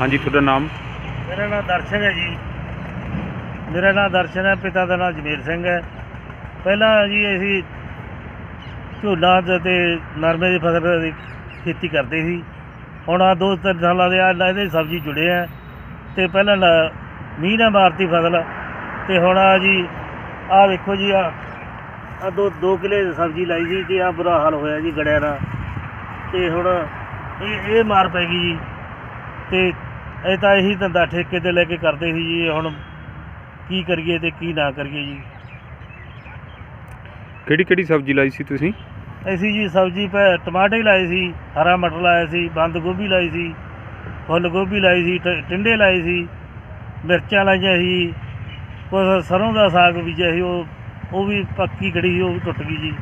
ਹਾਂਜੀ, ਤੁਹਾਡਾ ਨਾਮ? ਮੇਰਾ ਨਾਮ ਦਰਸ਼ਨ ਹੈ ਜੀ। ਮੇਰਾ ਨਾਮ ਦਰਸ਼ਨ ਹੈ, ਪਿਤਾ ਦਾ ਨਾਮ ਜਮੇਰ ਸਿੰਘ ਹੈ। ਪਹਿਲਾਂ ਜੀ ਅਸੀਂ ਝੋਨਾ ਤੇ ਤੇ ਨਰਮੇ ਦੀ ਫਸਲ ਦੀ ਖੇਤੀ ਕਰਦੇ ਸੀ। ਹੁਣ ਆ ਦੋ ਤਿੰਨ ਸਾਲਾਂ ਦੇ ਆ ਇਹਦੇ ਸਬਜ਼ੀ ਜੁੜੇ ਆ। ਤੇ ਪਹਿਲਾਂ ਨਾ- ਮੀਂਹ ਨੇ ਮਾਰਤੀ ਫਸਲ। ਤੇ ਹੁਣ ਆ ਜੀ ਆ ਵੇਖੋ ਜੀ ਆ ਆ ਦੋ ਦੋ ਕਿਲੇ ਸਬਜ਼ੀ ਲਾਈ ਸੀ ਤੇ ਆ ਬੁਰਾ ਹਾਲ ਹੋਇਆ ਜੀ ਗੜਿਆ ਦਾ ਤੇ ਹੁਣ ਇਹ ਇਹ ਮਾਰ ਪੈ ਗਈ ਜੀ। ਤੇ ਇਹ ਤਾਂ ਇਹੀ ਧੰਦਾ ਠੇਕੇ ਤੇ ਲੈ ਕੇ ਕਰਦੇ ਸੀ ਜੀ ਹੁਣ ਕੀ ਕਰੀਏ ਤੇ ਕੀ ਨਾ ਕਰੀਏ ਜੀ। ਕਿਹੜੀ ਕਿਹੜੀ ਸਬਜ਼ੀ ਲਾਈ ਸੀ ਤੁਸੀਂ? ਅਸੀਂ ਜੀ ਸਬਜ਼ੀ ਪੈ ਟਮਾਟਰ ਲਾਏ ਸੀ ਹਰਾ ਮਟਰ ਲਾਇਆ ਸੀ ਬੰਦ ਗੋਭੀ ਲਾਈ ਸੀ ਫੁੱਲ ਗੋਭੀ ਲਾਈ ਸੀ ਟਿੰਡੇ ਲਾਏ ਸੀ ਮਿਰਚਾਂ ਲਾਈਆਂ ਸੀ ਕੁਛ ਸਰੋਂ ਦਾ ਸਾਗ ਬੀਜਿਆ ਸੀ ਉਹ ਉਹ ਵੀ ਪੱਕੀ ਗੜੀ ਸੀ ਉਹ ਵੀ ਟੁੱਟ ਗਈ ਜੀ।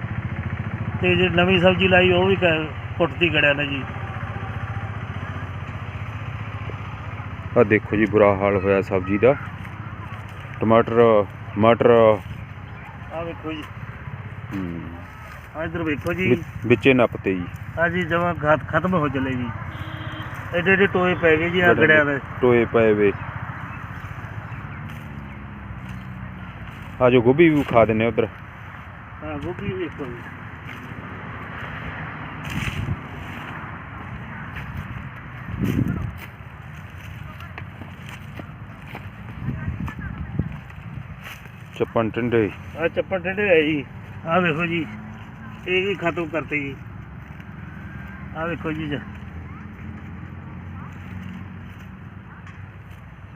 ਤੇ ਜੇ ਨਵੀਂ ਸਬਜ਼ੀ ਲਾਈ ਉਹ ਵੀ ਕ- ਟੁੱਟਦੀ ਗੜਿਆ ਨੇ ਜੀ। ਆ ਦੇਖੋ ਜੀ ਬੁਰਾ ਹਾਲ ਹੋਇਆ ਸਬਜ਼ੀ ਦਾ। ਟਮਾਟਰ ਮਟਰ। ਆ ਵੇਖੋ ਜੀ। ਆ ਇਧਰ ਵੇਖੋ ਜੀ। ਵਿੱਚ- ਵਿੱਚੇ ਨੱਪਤੇ ਜੀ। ਆ ਜੀ ਜਮਾ ਖਤਮ ਹੋ ਚੱਲੇ ਜੀ। ਐਡੇ ਐਡੇ ਟੋਏ ਪੈ ਗਏ ਜੀ ਆ ਗੜਿਆਂ ਦੇ। ਟੋਏ ਪਏ ਵੇ। ਆ ਜੋ ਗੋਭੀ ਵੀ ਖਾ ਦਿੰਨੇ ਉਧਰ। ਹਾਂ ਗੋਭੀ ਵੀ ਵੇਖੋ ਜੀ। ਚੱਪਣ ਟਿੰਡੇ। ਆ ਚੱਪੜ ਟੇਢੇ ਹੈ ਜੀ। ਆ ਵੇਖੋ ਜੀ ਇਹ ਵੀ ਖਤਮ ਕਰਤੇ ਜੀ। ਆ ਵੇਖੋ ਜੀ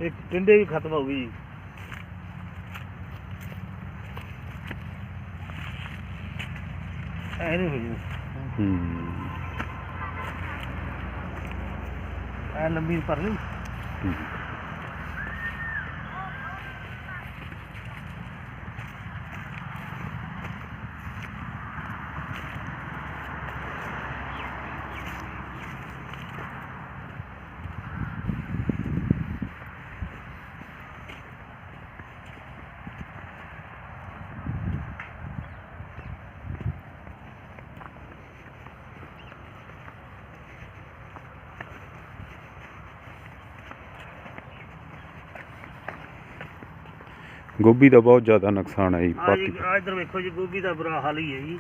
ਇਹ ਟਿੰਡੇ ਵੀ ਖਤਮ ਹੋ ਗਏ ਜੀ। ਐ ਨਹੀਂ ਹੋ ਜੀ। ਹੂੰ। ਐ ਲੰਬੀ ਪਰ ਲਈ। ਗੋਭੀ ਦਾ ਬਹੁਤ ਜ਼ਿਆਦਾ ਨੁਕਸਾਨ ਹੈ ਜੀ ਆ ਪਾਤੀ ਜੀ ਆ ਇੱਧਰ ਵੇਖੋ ਜੀ ਗੋਭੀ ਦਾ ਬੁਰਾ ਹਾਲ ਹੀ ਹੈ ਜੀ।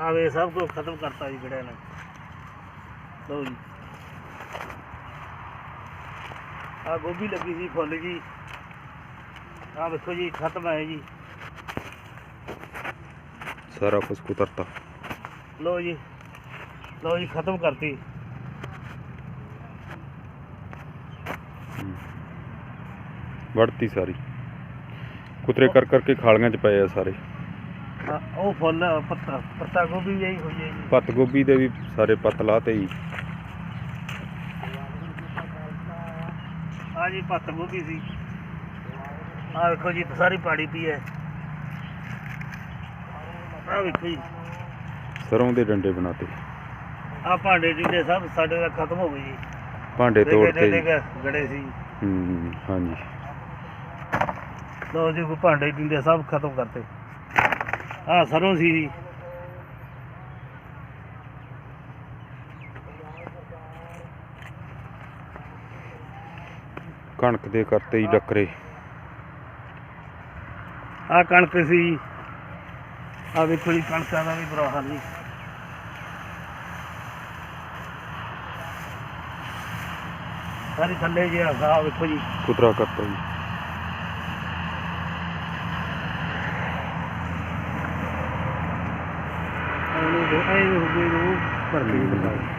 ਆ ਵੇ ਸਭ ਕੁਝ ਖਤਮ ਕਰਤਾ ਜੀ ਗੜਿਆਂ ਨੇ। ਲਓ ਜੀ। ਆ ਗੋਭੀ ਲੱਗੀ ਸੀ ਫੁੱਲ ਜੀ। ਆ ਵੇਖੋ ਜੀ ਖਤਮ ਹੈ ਜੀ। ਸਾਰਾ ਕੁਝ ਕੁਤਰਤਾ। ਲਓ ਜੀ। ਲਓ ਜੀ ਖਤਮ ਕਰਤੀ। ਵੜਤੀ ਸਾਰੀ। ਕੁਤਰੇ ਕਰ ਕਰਕੇ ਖਾਲੀਆਂ ਚ ਪਏ ਆ ਸਾਰੇ। ਉਹ ਫੁੱਲ ਪੱਤਾ ਪੱਤਾ ਗੋਭੀ ਜਿਹੀ ਹੋਈ ਹੈ ਜੀ। ਪੱਤ ਗੋਭੀ ਦੇ ਵੀ ਸਾਰੇ ਪੱਤ ਲਾਤੇ ਜੀ। ਆ ਜੀ ਪੱਤ ਗੋਭੀ ਸੀ। ਆ ਵੇਖੋ ਜੀ ਸਾਰੀ ਪਾੜੀ ਪਈ ਹੈ। ਆ ਵੇਖੋ ਜੀ। ਸਰੋਂ ਦੇ ਡੰਡੇ ਬਣਾਤੇ। ਆ ਭਾਂਡੇ ਜਿਹੜੇ ਸਭ ਸਾਡੇ ਦਾ ਖਤਮ ਹੋ ਗਏ ਜੀ। ਭਾਂਡੇ ਤੋੜਤੇ ਜੀ। ਗੜੇ ਗੜੇ ਸੀ। ਹੂੰ ਹਾਂਜੀ। ਲੋ ਜੀ ਕੋ ਭਾਂਡੇ ਟਿੰਡੇ ਸਭ ਖਤਮ ਕਰਤੇ। ਆ ਸਰੋਂ ਸੀ ਜੀ। ਕਣਕ ਦੇ ਕਰਤੇ ਜੀ ਡੱਕਰੇ। ਆ ਕਣਕ ਸੀ। ਆ ਵੇਖੋ ਜੀ ਕਣਕਾਂ ਦਾ ਵੀ ਬੁਰਾ ਹਾਲ ਜੀ। ਸਾਰੀ ਥੱਲੇ ਜੀ ਆ ਵੇਖੋ ਜੀ। ਕੁਤਰਾ ਕਰਤਾ ਜੀ। ਐਵੇਂ ਹੋ ਗਏ ਨੂੰ ਭਰ ਕੇ ਜੀ